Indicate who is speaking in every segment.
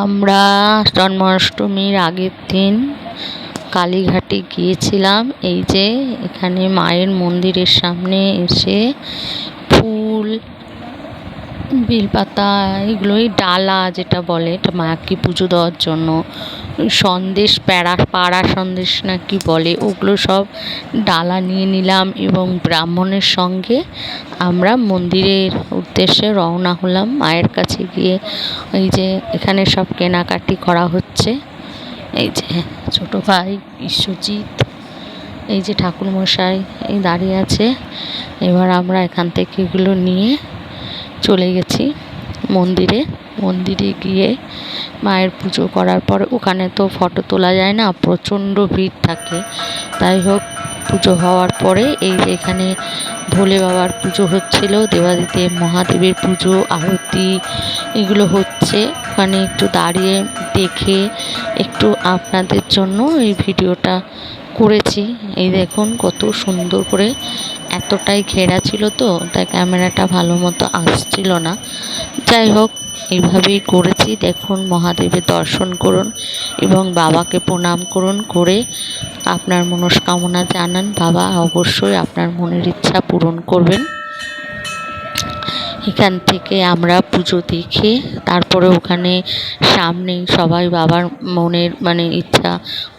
Speaker 1: আমরা জন্মাষ্টমীর আগের দিন কালীঘাটে গিয়েছিলাম। এই যে এখানে মায়ের মন্দিরের সামনে এসে বেলপাতা, এগুলোই ডালা যেটা বলে, এটা মাকে পুজো দেওয়ার জন্য। সন্দেশ প্যাড়া পাড়া সন্দেশ না কি বলে, ওগুলো সব ডালা নিয়ে নিলাম এবং ব্রাহ্মণের সঙ্গে আমরা মন্দিরের উদ্দেশ্যে রওনা হলাম। মায়ের কাছে গিয়ে এই যে এখানে সব কেনাকাটি করা হচ্ছে। এই যে ছোটো ভাই বিশ্বজিৎ এই যে ঠাকুরমশাই এই দাঁড়িয়ে আছে। এবার আমরা এখান থেকে এগুলো নিয়ে চলে গেছি মন্দিরে। মন্দিরে গিয়ে মায়ের পুজো করার পর ওখানে তো ফটো তোলা যায় না, প্রচণ্ড ভিড় থাকে। তাই হোক পুজো হওয়ার পরে এই যে এখানে ভোলে বাবার পুজো হচ্ছিল দেবাদিদেব মহাদেবের পুজো আরতি এগুলো হচ্ছে। ওখানে একটু দাঁড়িয়ে দেখে একটু আপনাদের জন্য এই ভিডিওটা করেছি। এই দেখুন কত সুন্দর করে এতটাই ঘেরা ছিল তো, তাই ক্যামেরাটা ভালো মতো আসছিল না। যাই হোক এইভাবেই করেছি। দেখুন মহাদেবের দর্শন করুন এবং বাবাকে প্রণাম করুন করে আপনার মনস্কামনা জানান। বাবা অবশ্যই আপনার মনের ইচ্ছা পূরণ করবেন। এখান থেকে আমরা পুজো দেখে তারপরে ওখানে সামনেই সবাই বাবার মনের মানে ইচ্ছা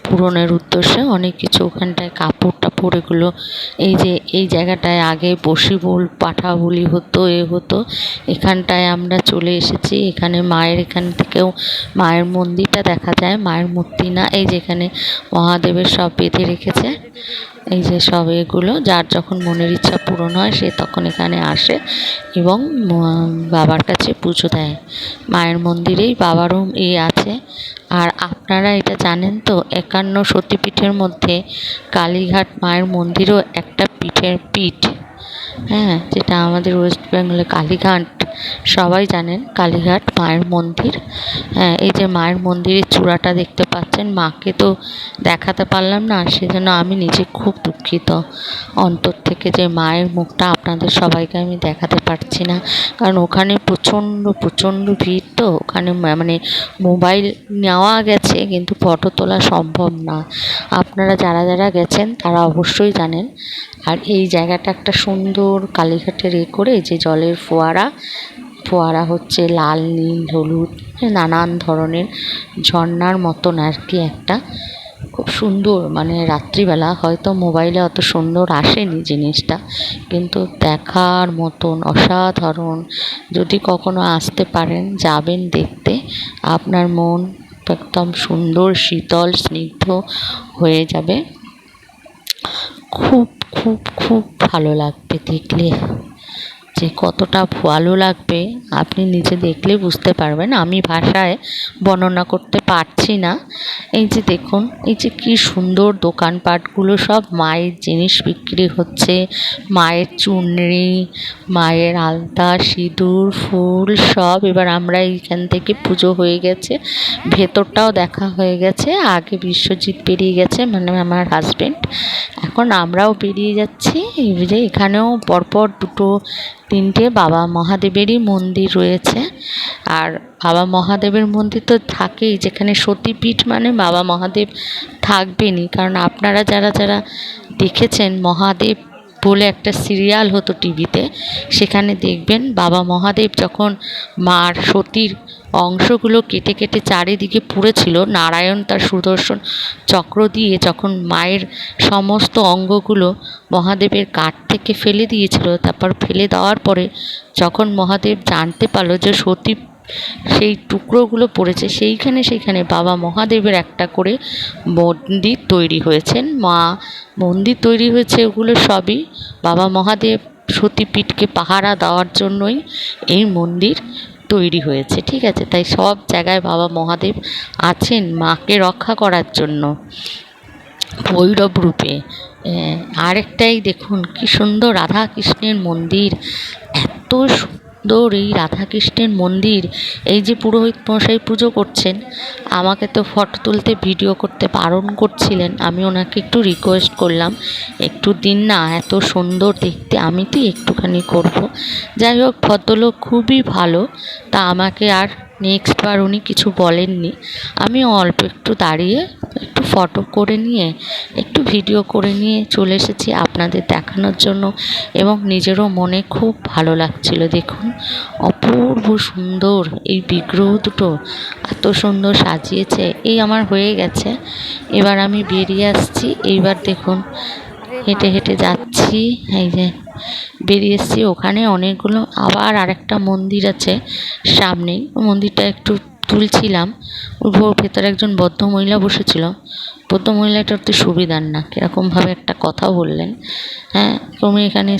Speaker 1: পূরণের উদ্দেশ্যে অনেক কিছু ওখানটায় কাপড় টাপড় এগুলো, এই যে, এই জায়গাটায় আগে বসি বল, পাঠা বলি হতো, এ হতো, এখানটায় আমরা চলে এসেছি। এখানে মায়ের, এখান থেকেও মায়ের মন্দিরটা দেখা যায়, মায়ের মূর্তি না এই যেখানে মহাদেবের সব বেঁধে রেখেছে, এই যে সব এগুলো, যার যখন মনের ইচ্ছা পূরণ হয় সে তখন এখানে আসে এবং বাবার কাছে পুজো দেয়। মায়ের মন্দিরেই বাবারও এ আছে। আর আপনারা এটা জানেন তো, একান্ন সতীপীঠের মধ্যে কালীঘাট মায়ের মন্দিরও একটা পীঠের পীঠ। হ্যাঁ যেটা আমাদের ওয়েস্ট বেঙ্গলে কালীঘাট, সবাই জানেন কালীঘাট মায়ের মন্দির। হ্যাঁ এই যে মায়ের মন্দিরের চূড়াটা দেখতে পাচ্ছেন, মাকে তো দেখাতে পারলাম না, সেজন্য আমি নিজে খুব দুঃখিত। অন্তর থেকে যে মায়ের মুখটা আপনাদের সবাইকে আমি দেখাতে পারছি না, কারণ ওখানে প্রচণ্ড প্রচণ্ড ভিড় তো, ওখানে মানে মোবাইল নেওয়া গেছে, কিন্তু ফটো তোলা সম্ভব না। আপনারা যারা যারা গেছেন, তারা অবশ্যই জানেন। আর এই জায়গাটা একটা সুন্দর কালীঘাটের এ করে যে জলের ফোয়ারা ফোয়ারা হচ্ছে লাল, নীল, হলুদ নানান ধরনের ঝর্নার মতন আর কি একটা। খুব সুন্দর মানে রাত্রিবেলা হয়তো মোবাইলে অত সুন্দর আসেনি জিনিসটা, কিন্তু দেখার মতন অসাধারণ। যদি কখনো আসতে পারেন, যাবেন দেখতে, আপনার মন একদম সুন্দর, শীতল, স্নিগ্ধ হয়ে যাবে। খুব খুব খুব ভালো লাগবে দেখলে। যে কতটা ভালো লাগবে, আপনি নিজে দেখলে বুঝতে পারবেন। আমি ভাষায় বর্ণনা করতে পারছি না। এই যে দেখুন, এই যে কি সুন্দর দোকানপাটগুলো, সব মায়ের জিনিস বিক্রি হচ্ছে। মায়ের চুনরি, মায়ের আলতা, সিঁদুর, ফুল, সব। এবার আমরা এইখান থেকে পুজো হয়ে গেছে। ভেতরটাও দেখা হয়ে গেছে। আগে বিশ্বজিৎ বেরিয়ে গেছে মানে আমার হাজব্যান্ড এখন আমরাও বেরিয়ে যাচ্ছি। যে এখানেও পরপর দুটো, তিনটে বাবা মহাদেবেরই মন্দির রয়েছে। আর বাবা মহাদেবের মন্দির তো থাকেই, যেখানে সতীপীঠ মানে বাবা মহাদেব থাকবেনই। কারণ আপনারা যারা যারা দেখেছেন মহাদেব বলে একটা সিরিয়াল হতো টিভিতে। সেখানে দেখবেন বাবা মহাদেব যখন মার সতীর অংশগুলো কেটে কেটে চারিদিকে পুড়েছিল, নারায়ণ তার সুদর্শন চক্র দিয়ে যখন মায়ের সমস্ত অঙ্গগুলো মহাদেবের কাঠ থেকে ফেলে দিয়েছিল, তারপর ফেলে দেওয়ার পরে যখন মহাদেব জানতে পারল যে সতী সেই টুকরোগুলো পড়েছে, সেইখানে সেইখানে বাবা মহাদেবের একটা করে মন্দির তৈরি হয়েছেন। মা মন্দির তৈরি হয়েছে ওগুলো সবই। বাবা মহাদেব সতীপীঠকে পাহারা দেওয়ার জন্যই এই মন্দির তৈরি হয়েছে, ঠিক আছে? তাই সব জায়গায় বাবা মহাদেব আছেন মাকে রক্ষা করার জন্য। ভৈরব রূপে আরেকটাই দেখুন, কি সুন্দর রাধা কৃষ্ণের মন্দির। এত সুন্দর এই রাধাকৃষ্ণের মন্দির, এই যে পুরোহিত মশাই পুজো করছেন, আমাকে তো ফটো তুলতে ভিডিও করতে বারণ করছিলেন। আমি ওনাকে একটু রিকোয়েস্ট করলাম, একটু দিন না, এত সুন্দর দেখতে, আমি তো একটুখানি করব। যাই হোক, ভদ্রলোক খুবই ভালো, তা আমাকে আর নেক্সট বার উনি কিছু বলেননি। আমি অল্প একটু দাঁড়িয়ে একটু ফটো করে নিয়ে, একটু ভিডিও করে নিয়ে চলে এসেছি আপনাদের দেখানোর জন্য এবং নিজেরও মনে খুব ভালো লাগছিল। দেখুন, অপূর্ব সুন্দর এই বিগ্রহ দুটো এত সুন্দর সাজিয়েছে। এই আমার হয়ে গেছে। এবার আমি বেরিয়ে আসছি। এইবার দেখুন, হেঁটে হেঁটে যাচ্ছি। এই যে বেরিয়ে এসেছি। ওখানে অনেকগুলো, আবার আরেকটা মন্দির আছে সামনেই। মন্দিরটা একটু তুলছিলাম। ওর ভেতরে একজন বদ্ধ মহিলা বসেছিল। বদ্ধ মহিলাটা অতি সুবিধার না, কীরকমভাবে একটা কথা বললেন। হ্যাঁ তুমি এখানে